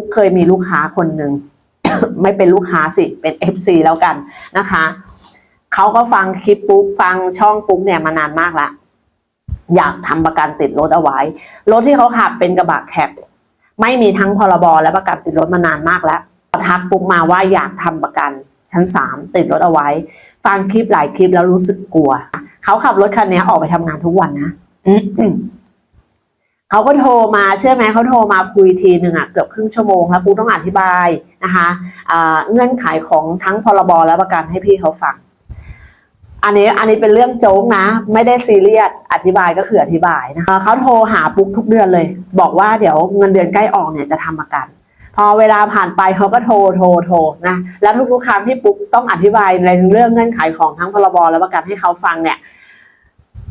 ปุ๊กเคยมีลูกค้าคนหนึ่ง ไม่เป็นลูกค้าสิเป็น FC แล้วกันนะคะเขาก็ฟังคลิปปุ๊กฟังช่องปุ๊กเนี่ยมานานมากละอยากทำประกันติดรถเอาไว้ รถที่เขาขับเป็นกระบะแคปไม่มีทั้งพรบและประกันติดรถมานานมากแล้วทักปุ๊กมาว่าอยากทำประกันชั้นสามติดรถเอาไว้ ฟังคลิปหลายคลิปแล้วรู้สึกกลัว เขาขับรถคันนี้ออกไปทำงานทุกวันนะ เขาก็โทรมาเชื่อไหมเขาโทรมาคุยทีหนึ่งอะเกือบครึ่งชั่วโมงแล้วปูต้องอธิบายนะคะเงื่อนไขของทั้งพรบและประกันให้พี่เขาฟัง อันนี้อันนี้เป็นเรื่องโจ๊กนะ ไม่ได้ซีเรียสอธิบายก็คืออธิบายนะคะเขาโทรหาปุ๊กทุกเดือนเลย บอกว่าเดี๋ยวเงินเดือนใกล้ออกเนี่ยจะทำประกัน พอเวลาผ่านไปเขาก็โทรโทรโทรนะแล้วทุกๆครั้งที่ปุ๊กต้องอธิบายในเรื่องเงื่อนไขของทั้งพรบและประกันให้เขาฟังเนี่ย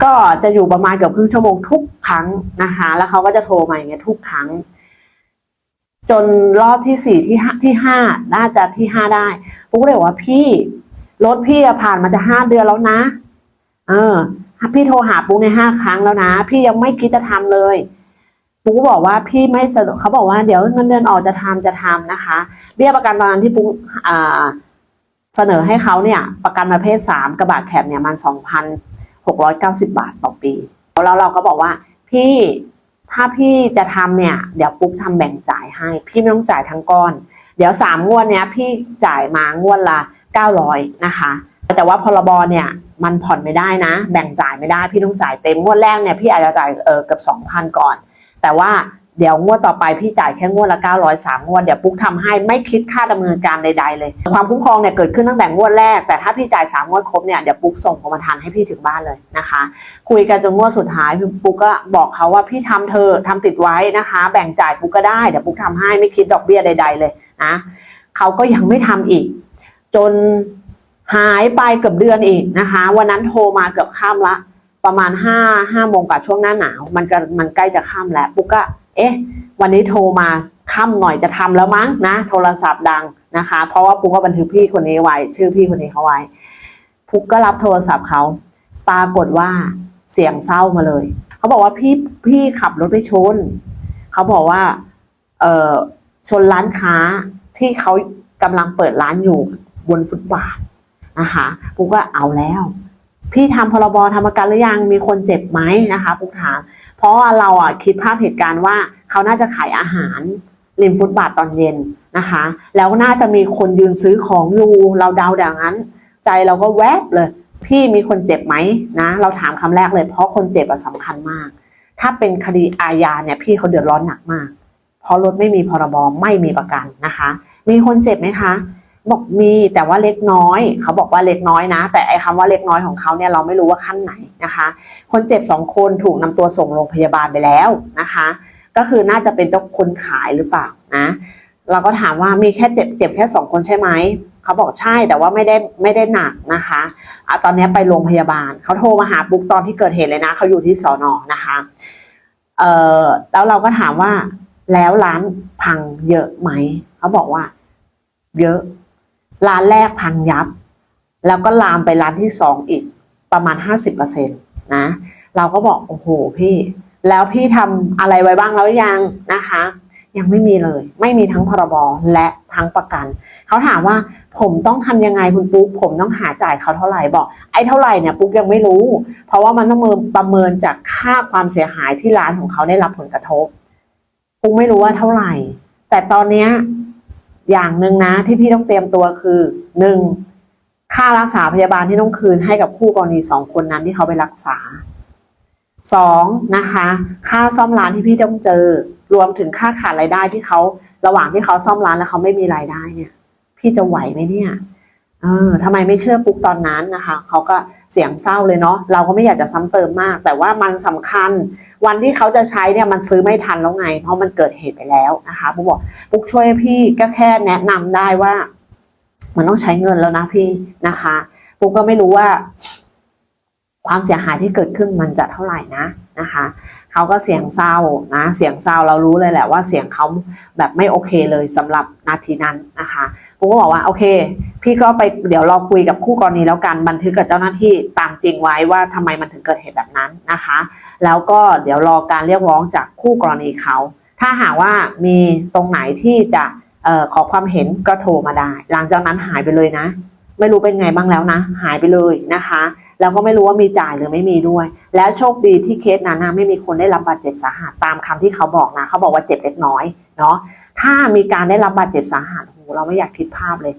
ก็จะอยู่ประมาณเกือบครึ่งชั่วโมงทุกครั้งนะคะ แล้วเขาก็จะโทรมาอย่างเงี้ยทุกครั้ง จนรอบที่สี่ที่ห้าที่ห้าน่าจะที่ห้าได้ปุ๊กเลยบอกว่าพี่รถพี่ผ่านมาจะห้าเดือนแล้วนะ เออพี่โทรหาปุ๊กในห้าครั้งแล้วนะ พี่ยังไม่คิดจะทำเลยปุ๊กบอกว่าพี่ไม่สะดวกเขาบอกว่าเดี๋ยวเงินเดือนออกจะทำจะทำนะคะเบี้ยประกันตอนนั้นที่ปุ๊กอ่าเสนอให้เขาเนี่ย ประกันประเภทสามกระบะแคบเนี่ยมันสองพัน หกร้อยเก้าสิบาทต่อปีแล้วเราก็บอกว่าพี่ถ้าพี่จะทำเนี่ย เดี๋ยวปุ๊บทำแบ่งจ่ายให้ พี่ไม่ต้องจ่ายทั้งก้อน เดี๋ยวสามงวดเนี้ยพี่จ่ายมางวดละเก้าร้อยนะคะ แต่ว่าพรบเนี่ยมันผ่อนไม่ได้นะ แบ่งจ่ายไม่ได้พี่ต้องจ่ายเต็มงวดแรกเนี่ยพี่อาจจะจ่ายเออเกือบสองพันก่อน แต่ว่า เดี๋ยวงวดต่อไปพี่จ่ายแค่งวดละ900สามงวดเดี๋ยวปุ๊กทำให้ไม่คิดค่าดำเนินการใดๆเลย ความคุ้มครองเนี่ยเกิดขึ้นตั้งแต่งวดแรก แต่ถ้าพี่จ่ายสามงวดครบเนี่ยเดี๋ยวปุ๊กส่งกรมธรรม์ให้พี่ถึงบ้านเลยนะคะ คุยกันจนงวดสุดท้ายปุ๊กก็บอกเขาว่าพี่ทำเธอะทำติดไว้นะคะ แบ่งจ่ายปุ๊กก็ได้เดี๋ยวปุ๊กทำให้ไม่คิดดอกเบี้ยใด ๆเลยนะเขาก็ยังไม่ทำอีก จนหายไปเกือบเดือนอีกนะคะ วันนั้นโทรมาเกือบค่ำละ ประมาณห้าห้าโมงกว่าช่วงหน้าหนาว มันก็มันใกล้จะค่ำแล้วปุ๊กก็ เอ๊ะ วันนี้โทรมาค่ำหน่อยจะทำแล้วมั้งนะ โทรศัพท์ดังนะคะ เพราะว่าปุ๊กก็บันทึกพี่คนนี้ไว้ ชื่อพี่คนนี้เขาไว้ ปุ๊กก็รับโทรศัพท์เขาปรากฏว่าเสียงเศร้ามาเลย เขาบอกว่าพี่พี่ขับรถไปชน เขาบอกว่า เออชนร้านค้าที่เขากำลังเปิดร้านอยู่บนฟุตบาทนะคะปุ๊กก็เอาแล้ว พี่ทำพรบทำประกันหรือยังมีคนเจ็บไหมนะคะปุกถาม เพราะว่าเราอะคิดภาพเหตุการณ์ว่าเขาน่าจะขายอาหารริมฟุตบาทตอนเย็นนะคะ แล้วน่าจะมีคนยืนซื้อของอยู่เราเดาดังนั้น ใจเราก็แวบเลย พี่มีคนเจ็บไหมนะ เราถามคำแรกเลย เพราะคนเจ็บอะสำคัญมาก ถ้าเป็นคดีอาญาเนี่ยพี่เขาเดือดร้อนหนักมาก เพราะรถไม่มีพรบไม่มีประกันนะคะ มีคนเจ็บไหมคะ บอกมีแต่ว่าเล็กน้อย เขาบอกว่าเล็กน้อยนะ แต่ไอ้คำว่าเล็กน้อยของเขาเนี่ยเราไม่รู้ว่าขั้นไหนนะคะ คนเจ็บสองคนถูกนำตัวส่งโรงพยาบาลไปแล้วนะคะ ก็คือน่าจะเป็นเจ้าคนขายหรือเปล่านะเราก็ถามว่ามีแค่เจ็บเจ็บแค่สองคนใช่ไหมเขาบอกใช่แต่ว่าไม่ได้ไม่ได้หนักนะคะอะตอนนี้ไปโรงพยาบาลเขาโทรมาหาปุ๊กตอนที่เกิดเหตุเลยนะเขาอยู่ที่สอนอนะคะเอ่อแล้วเราก็ถามว่าแล้วร้านพังเยอะไหมเขาบอกว่า เยอะ ร้านแรกพังยับ แล้วก็ลามไปร้านที่สองอีกประมาณห้าสิบเปอร์เซ็นตนะ เราก็บอกโอ้โหพี่ แล้วพี่ทำอะไรไว้บ้างแล้วยังนะคะ ยังไม่มีเลย ไม่มีทั้งพรบและทั้งประกัน เขาถามว่าผมต้องทำยังไงคุณปุ๊กผมต้องหาจ่ายเขาเท่าไหร่บอก ไอ้เท่าไหร่เนี่ยปุ๊กยังไม่รู้ เพราะว่ามันต้องประเมินจากค่าความเสียหายที่ร้านของเขาได้รับผลกระทบปุ๊กไม่รู้ว่าเท่าไหร่ แต่ตอนเนี้ย อย่างหนึ่งนะที่พี่ต้องเตรียมตัวคือหนึ่งค่ารักษาพยาบาลที่ต้องคืนให้กับคู่กรณีสองคนนั้นที่เขาไปรักษาสองนะคะ ค่าซ่อมร้านที่พี่ต้องเจอ รวมถึงค่าขาดรายได้ที่เขาระหว่างที่เขาซ่อมร้านแล้วเขาไม่มีรายได้เนี่ย พี่จะไหวไหมเนี่ยเออทำไมไม่เชื่อปุ๊กตอนนั้นนะคะเขาก็ เสียงเศร้าเลยเนาะเราก็ไม่อยากจะซ้ำเติมมาก แต่ว่ามันสำคัญ วันที่เขาจะใช้เนี่ยมันซื้อไม่ทันแล้วไง เพราะมันเกิดเหตุไปแล้วนะคะปุ๊กบอกปุ๊กช่วยพี่ก็แค่แนะนำได้ว่า มันต้องใช้เงินแล้วนะพี่นะคะปุ๊กก็ไม่รู้ว่า ความเสียหายที่เกิดขึ้นมันจะเท่าไหร่นะนะคะเขาก็เสียงเศร้านะเสียงเศร้าเรารู้เลยแหละว่าเสียงเขาแบบไม่โอเคเลยสำหรับนาทีนั้นนะคะ กก็บอกว่าโอเค พี่ก็ไปเดี๋ยวเราคุยกับคู่กรณีแล้วกันบันทึกกับเจ้าหน้าที่ตามจริงไว้ว่าทำไมมันถึงเกิดเหตุแบบนั้นนะคะ แล้วก็เดี๋ยวรอการเรียกร้องจากคู่กรณีเขา ถ้าหากว่ามีตรงไหนที่จะออขอความเห็นก็โทรมาได้ หลังจากนั้นหายไปเลยนะ ไม่รู้เป็นไงบ้างแล้วนะ หายไปเลยนะคะ แล้วก็ไม่รู้ว่ามีจ่ายหรือไม่มีด้วย แล้วโชคดีที่เคสนั้นไม่มีคนได้รับบาดเจ็บสาหัสตามคำที่เขาบอกนะ เขาบอกว่าเจ็บเล็กน้อยเนาะถ้ามีการได้รับบาดเจ็บสาหัส เราไม่อยากคิดภาพเลย